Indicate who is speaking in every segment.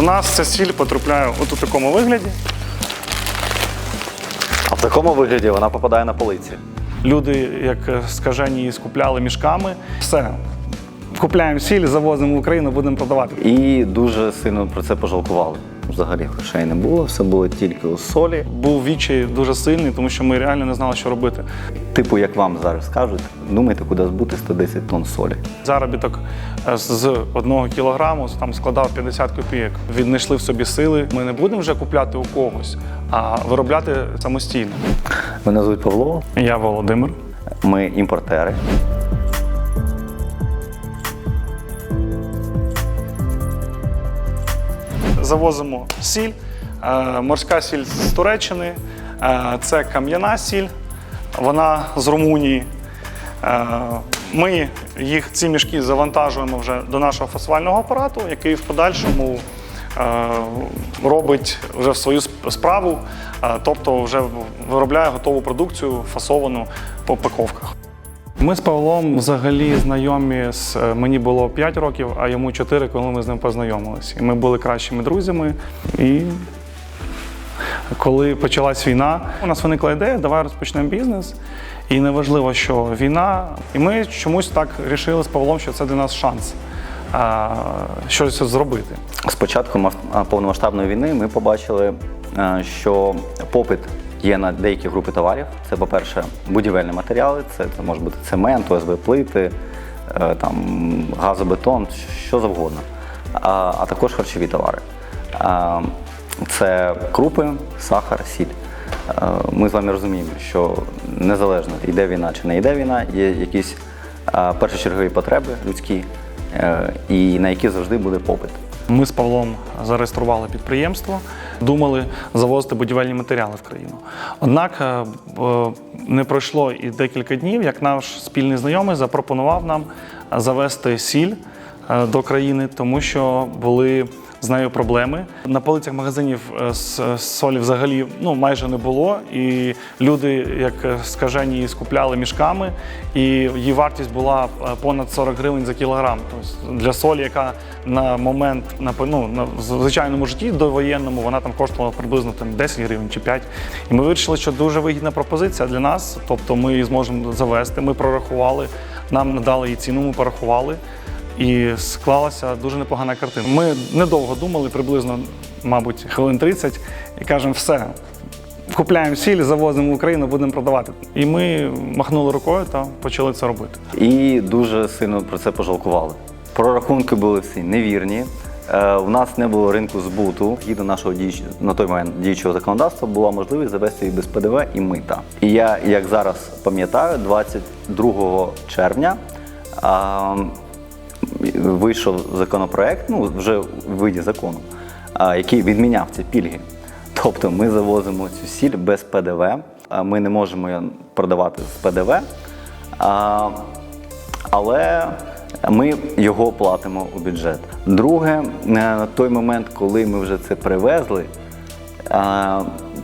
Speaker 1: До нас ця сіль потрапляє от у такому вигляді.
Speaker 2: А в такому вигляді вона попадає на полиці.
Speaker 1: Люди, як е, скажені, скупляли мішками. Все. Купляємо сіль, завозимо в Україну, будемо продавати.
Speaker 2: І дуже сильно про це пожалкували. Взагалі грошей не було, все було тільки у солі.
Speaker 1: Був відчай дуже сильний, тому що ми реально не знали, що робити.
Speaker 2: Типу, як вам зараз кажуть, думайте, куди збути 110 тонн солі.
Speaker 1: Заробіток е, з одного кілограму там складав 50 копійок. Віднайшли в собі сили. Ми не будемо вже купляти у когось, а виробляти самостійно.
Speaker 2: Мене звуть Павло,
Speaker 1: Я Володимир.
Speaker 2: ми імпортери.
Speaker 1: Завозимо сіль, е, морська сіль з Туреччини, е, це кам'яна сіль, вона з Румунії. Е, Ми їх ці мішки завантажуємо вже до нашого фасувального апарату, який в подальшому робить вже свою справу, тобто вже виробляє готову продукцію, фасовану по упаковках. Ми з Павлом взагалі знайомі з е, мені було 5 років, а йому 4, коли ми з ним познайомилися. І ми були кращими друзями. І коли почалась війна, у нас виникла ідея, давай розпочнемо бізнес. І неважливо, що війна. І ми чомусь так рішили з Павлом, що це для нас шанс а, щось зробити.
Speaker 2: З початку повномасштабної війни ми побачили, е, що попит є на деякі групи товарів. Це, по-перше, будівельні матеріали, це, це може бути цемент, ОСБ плити, е, там, газобетон, що завгодно, а, а також харчові товари. Це крупи, сахар, сіль. Е, Ми з вами розуміємо, що незалежно йде війна чи не йде війна, є якісь е, першочергові потреби людські, і на які завжди буде попит.
Speaker 1: Ми з Павлом зареєстрували підприємство, думали завозити будівельні матеріали в країну. Однак е, е, не пройшло і декілька днів, як наш спільний знайомий запропонував нам завести сіль е, до країни, тому що були з нею проблеми. На полицях магазинів е, з солі взагалі ну, майже не було. І люди, як е, скажені, її скупляли мішками, і її вартість була е, понад 40 гривень за кілограм. Тобто для солі, яка на момент на, ну, на звичайному житті довоєнному, вона там коштувала приблизно там, 10 гривень чи 5. І ми вирішили, що дуже вигідна пропозиція для нас. Тобто ми її зможемо завести. Ми прорахували, нам надали її ціну, ми порахували. І склалася дуже непогана картина. Ми недовго думали, приблизно, мабуть, хвилин 30, і кажемо, все, купляємо сіль, завозимо в Україну, будемо продавати. І ми махнули рукою та почали це робити.
Speaker 2: І дуже сильно про це пожалкували. Прорахунки були всі невірні. Е, У нас не було ринку збуту. Згідно нашого діюч... на той момент діючого законодавства була можливість завести їх без ПДВ і мита. І я, як зараз пам'ятаю, 22 червня а, вийшов законопроект, ну вже в виді закону, який відміняв ці пільги. Тобто ми завозимо цю сіль без ПДВ, ми не можемо продавати з ПДВ. Але ми його платимо у бюджет. Друге, на той момент, коли ми вже це привезли,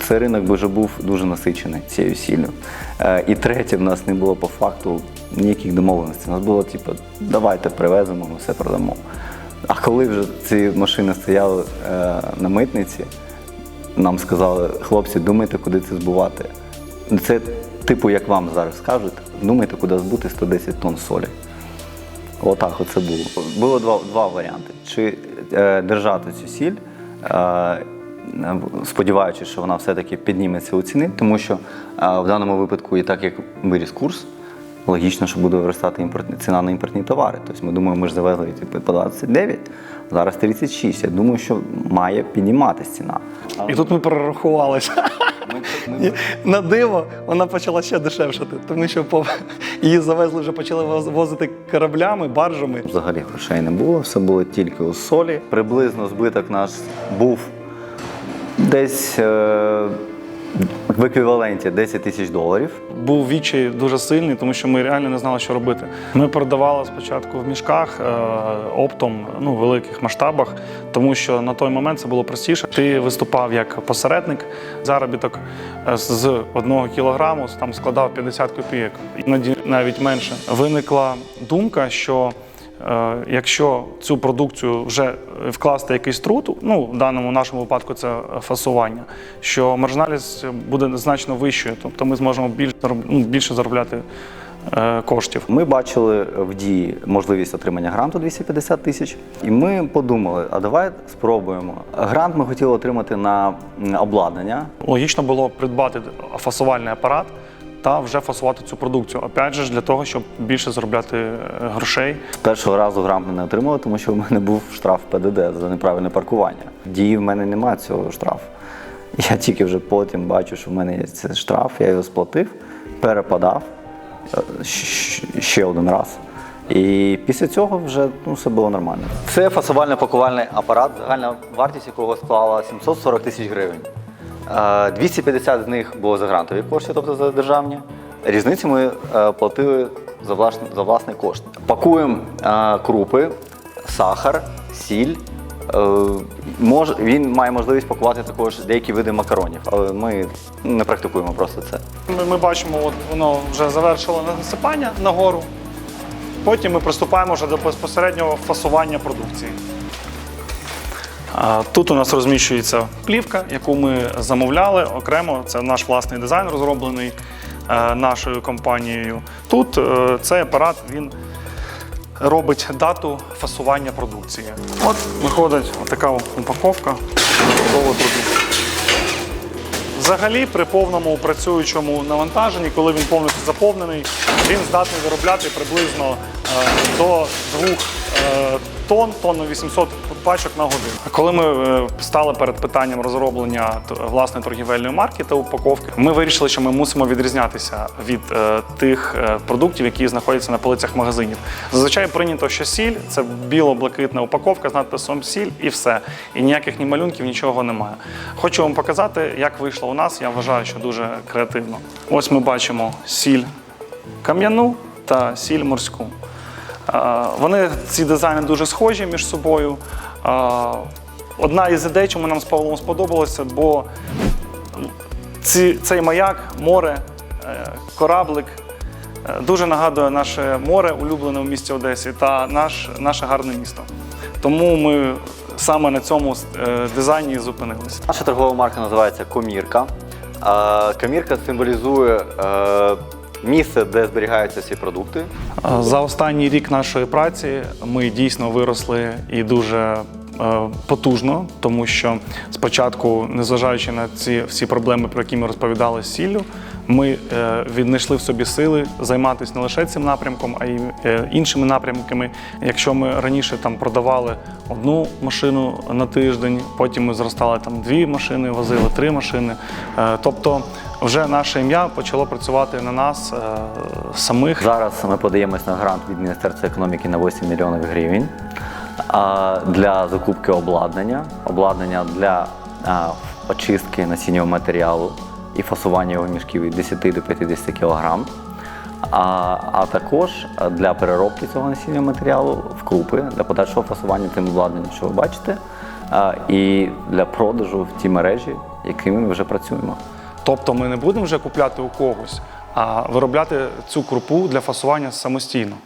Speaker 2: цей ринок вже був дуже насичений цією сіллю. Е, І третє, в нас не було по факту ніяких домовленостей. У нас було типу, давайте привеземо, ми все продамо. А коли вже ці машини стояли е, на митниці, нам сказали, хлопці, думайте, куди це збувати. Це типу, як вам зараз кажуть, думайте, куди збути 110 тонн солі. Отак оце було. Було два, два варіанти: чи е, держати цю сіль, е, сподіваючись, що вона все-таки підніметься у ціни, тому що е, в даному випадку, і так як виріс курс, логічно, що буде виростати імпортні, ціна на імпортні товари. Тобто ми думаємо, ми ж завезли типу, по 29, зараз 36. Я думаю, що має підніматися ціна.
Speaker 1: І тут ми прорахувалися. І На диво вона почала ще дешевшати, тому що по- її завезли вже почали возити кораблями, баржами.
Speaker 2: Взагалі грошей не було, все було тільки у солі. Приблизно збиток наш був десь е, в еквіваленті 10 тисяч доларів.
Speaker 1: Був відчай дуже сильний, тому що ми реально не знали, що робити. Ми продавали спочатку в мішках е, оптом, ну в великих масштабах, тому що на той момент це було простіше. Ти виступав як посередник. Заробіток е, з одного кілограму там складав 50 копійок, іноді навіть менше. Виникла думка, що якщо цю продукцію вже вкласти якийсь труд, ну в даному нашому випадку це фасування, що маржинальність буде значно вищою, тобто ми зможемо ну, більше заробляти е, коштів.
Speaker 2: Ми бачили в дії можливість отримання гранту 250 тисяч, і ми подумали: а давай спробуємо. Грант ми хотіли отримати на обладнання.
Speaker 1: Логічно було придбати фасувальний апарат та вже фасувати цю продукцію. Опять же, для того, щоб більше заробляти е, грошей.
Speaker 2: З першого разу грант ми не отримали, тому що в мене був штраф ПДД за неправильне паркування. Дії в мене немає цього штрафу. Я тільки вже потім бачу, що в мене є цей штраф, я його сплатив, перепадав е, ще один раз. І після цього вже ну, все було нормально. Це фасувально-пакувальний апарат, загальна вартість якого склала 740 тисяч гривень. Е, 250 з них було за грантові кошти, тобто за державні. Різницю ми е, платили за власний, за власний кошт. Пакуємо е, крупи, сахар, сіль. Е, Мож, він має можливість пакувати також деякі види макаронів, але ми не практикуємо просто це.
Speaker 1: Ми, ми бачимо, от воно вже завершило насипання нагору. Потім ми приступаємо вже до безпосереднього фасування продукції. Тут у нас розміщується плівка, яку ми замовляли окремо. Це наш власний дизайн, розроблений е, нашою компанією. Тут е, цей апарат він робить дату фасування продукції. От виходить така упаковка готової продукції. Взагалі, при повному працюючому навантаженні, коли він повністю заповнений, він здатний виробляти приблизно е, до 2 е, тонн, тонну 800 пачок на годину. Коли ми е, стали перед питанням розроблення власної торгівельної марки та упаковки, ми вирішили, що ми мусимо відрізнятися від е, тих е, продуктів, які знаходяться на полицях магазинів. Зазвичай прийнято, що сіль це біло-блакитна упаковка з надписом сіль і все. І ніяких ні малюнків, нічого немає. Хочу вам показати, як вийшло у нас. Я вважаю, що дуже креативно. Ось ми бачимо сіль кам'яну та сіль морську. А, Вони ці дизайни дуже схожі між собою. Одна із ідей, чому нам з Павлом сподобалося, бо ці, цей маяк, море, е, кораблик е, дуже нагадує наше море, улюблене в місті Одесі, та наш, наше гарне місто. Тому ми саме на цьому е, дизайні зупинилися.
Speaker 2: Наша торгова марка називається Комірка. Е, Комірка символізує е, місце, де зберігаються всі продукти.
Speaker 1: За останній рік нашої праці ми дійсно виросли і дуже е, потужно, тому що спочатку, незважаючи на ці всі проблеми, про які ми розповідали з сіллю, ми е, віднайшли в собі сили займатися не лише цим напрямком, а й е, іншими напрямками. Якщо ми раніше там продавали одну машину на тиждень, потім ми зростали там дві машини, возили три машини. Е, Тобто, вже наше ім'я почало працювати на нас самих.
Speaker 2: Зараз ми подаємось на грант від Міністерства економіки на 8 мільйонів гривень для закупки обладнання, обладнання для очистки насіннього матеріалу і фасування його мішків від 10 до 50 кг. А, а також для переробки цього насіннього матеріалу в крупи для подальшого фасування тим обладнанням, що ви бачите, і для продажу в ті мережі, якими ми вже працюємо.
Speaker 1: Тобто ми не будемо вже купляти у когось, а виробляти цю крупу для фасування самостійно.